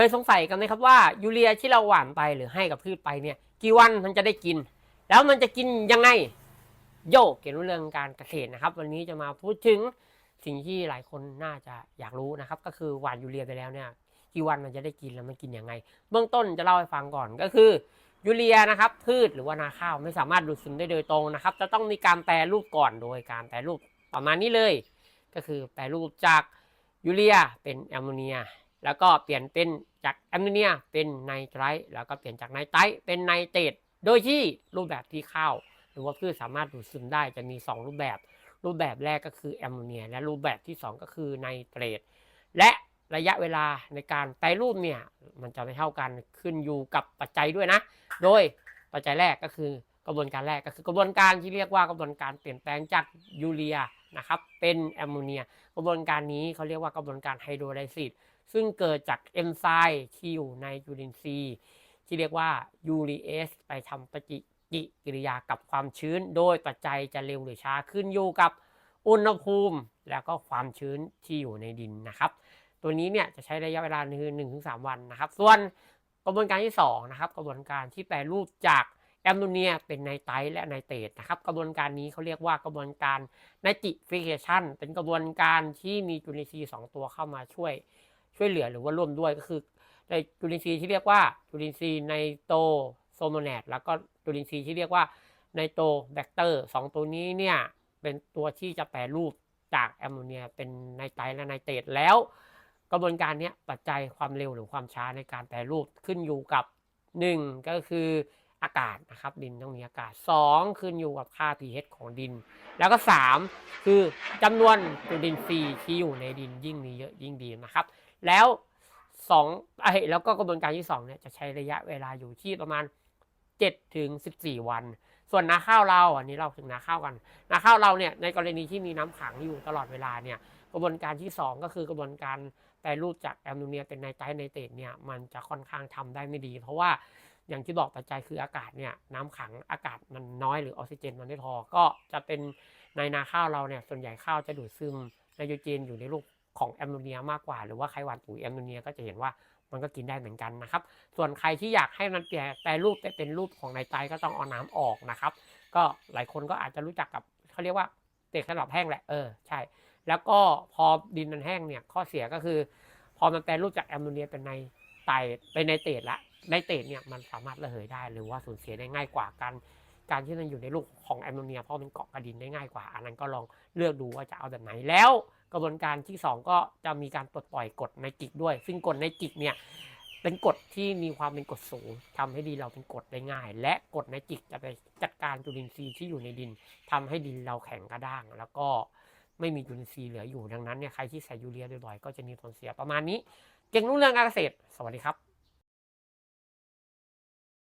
เคยสงสัยกันไหมครับว่ายูเรียที่เราหว่านไปหรือให้กับพืชไปเนี่ย กี่วันมันจะได้กิน แล้วมันจะกินยังไงโยกเกี่ยวกับเรื่องการเกษตรนะครับ วันนี้จะมาพูดถึงสิ่งที่หลายคนน่าจะอยากรู้นะครับ ก็คือหว่านยูเรียไปแล้วเนี่ยกี่วันมันจะได้กินแล้วมันกินยังไง เบื้องต้นจะเล่าให้ฟังก่อนก็คือยูเรียนะครับ พืชหรือว่านาข้าวไม่สามารถดูดซึมได้โดยตรงนะครับ จะต้องมีการแปรรูปก่อนโดยการแปรรูปประมาณนี้เลย ก็คือแปรรูปจากยูเรียเป็นแอมโมเนีย แล้วก็เปลี่ยนเป็นจากแอมโมเนียเป็นไนไตรท์แล้วก็เปลี่ยนจากไนไตรท์เป็นไนเตรตโดยที่รูปแบบที่ข้าวหรือว่าพืชสามารถดูดซึมได้จะมี 2 รูปแบบ รูปแบบแรกก็คือแอมโมเนีย และรูปแบบที่ 2 ก็คือไนเตรตและระยะเวลาในการแปรรูปเนี่ยมันจะไม่เท่ากันขึ้นอยู่กับปัจจัยด้วยนะ โดยปัจจัยแรกก็คือกระบวนการแรกก็คือกระบวนการที่เรียกว่ากระบวนการเปลี่ยนแปลงจากยูเรียนะครับเป็นแอมโมเนีย กระบวนการนี้เขาเรียกว่ากระบวนการไฮโดรไลซิส ซึ่งเกิดจากเอนไซม์ที่อยู่ในยูรินซีย์ที่เรียกว่ายูรีเอสไปทำปฏิกิริยากับความชื้น โดยปัจจัยจะเร็วหรือช้าขึ้นอยู่กับอุณหภูมิแล้วก็ความชื้นที่อยู่ในดินนะครับ ตัวนี้เนี่ยจะใช้ระยะเวลาคือหนึ่งถึงสามวันนะครับ ส่วนกระบวนการที่สองนะครับกระบวนการที่แปรรูปจากแอมโมเนียเป็นไนไตรท์และไนเตรตนะครับ กระบวนการนี้เขาเรียกว่ากระบวนการไนติฟิเคชันเป็นกระบวนการที่มีจุลินทรีย์สองตัวเข้ามาช่วย ช่วยเหลือหรือว่าร่วมด้วยก็คือ ในจุลินทรีย์ที่เรียกว่าจุลินทรีย์ไนโตรโซโมแนดแล้วก็จุลินทรีย์ที่เรียกว่าไนโตรแบคเตอร์สองตัวนี้เนี่ยเป็นตัวที่จะแปรรูปจากแอมโมเนียเป็นไนไตรและไนเตรตแล้ว กระบวนการนี้ปัจจัยความเร็วหรือความช้าในการแปรรูปขึ้นอยู่กับ 1 ก็คือ อากาศนะครับ ดินต้องมีอากาศ 2 ขึ้นอยู่กับค่า pH ของดิน แล้วก็ 3 คือจำนวนจุลินทรีย์ที่อยู่ในดินยิ่งมีเยอะยิ่งดีนะครับ แล้ว2ไอ้แล้วก็กระบวนการที่2เนี่ยจะใช้ระยะเวลาอยู่ที่ประมาณ7ถึง14 วัน ส่วนนาข้าวเราอันนี้เราถึงนาข้าวกันนาข้าวเราเนี่ยในกรณีที่มีน้ำขังอยู่ตลอดเวลาเนี่ยกระบวนการที่ 2 ก็คือกระบวนการแปรรูปจากแอมโมเนียเป็นไนไตรท์ไนเตรตเนี่ยมันจะค่อนข้างทำได้ไม่ดี เพราะว่าอย่างที่บอกปัจจัยคืออากาศเนี่ยน้ำขังอากาศมันน้อยหรือออกซิเจนมันไม่พอก็จะเป็นในนาข้าวเราเนี่ยส่วนใหญ่ข้าวจะดูดซึมไนโตรเจนอยู่ในรูป ของแอมโมเนียมากกว่า หรือว่าใครหว่านปุ๋ยแอมโมเนียก็จะเห็นว่ามันก็กินได้เหมือนกันนะครับ ส่วนใครที่อยากให้มันเปลี่ยนแปรรูปไปเป็นรูปของไนไตก็ต้องเอาน้ำออกนะครับ ก็หลายคนก็อาจจะรู้จักกับเขาเรียกว่าเตะขลับแห้งแหละเออใช่ แล้วก็พอดินมันแห้งเนี่ยข้อเสียก็คือ พอมันแปรรูปจากแอมโมเนียเป็นไนไตเป็นไนเตรตละไนเตรตเนี่ยมันสามารถระเหยได้ หรือว่าสูญเสียได้ง่ายกว่าการการที่มันอยู่ในลูกของแอมโมเนียเพราะมันเกาะกับดินได้ง่ายกว่า อันนั้นก็ลองเลือกดูว่าจะเอาแบบไหนแล้ว กระบวนการที่สองก็จะมีการปลดปล่อยกรดไนกิกด้วย ซึ่งกรดไนกิกเนี่ยเป็นกฎที่มีความเป็นกฎสูงทำให้ดินเราเป็นกฎได้ง่าย และกรดไนจิกจะไปจัดการจุลินทรีย์ที่อยู่ในดินทำให้ดินเราแข็งกระด้าง แล้วก็ไม่มีจุลินทรีย์เหลืออยู่ดังนั้นเนี่ยใครที่ใส่ยูเรียบ่อยๆก็จะมีผลเสียประมาณนี้ เก่งรู้เรื่องการเกษตร สวัสดีครับ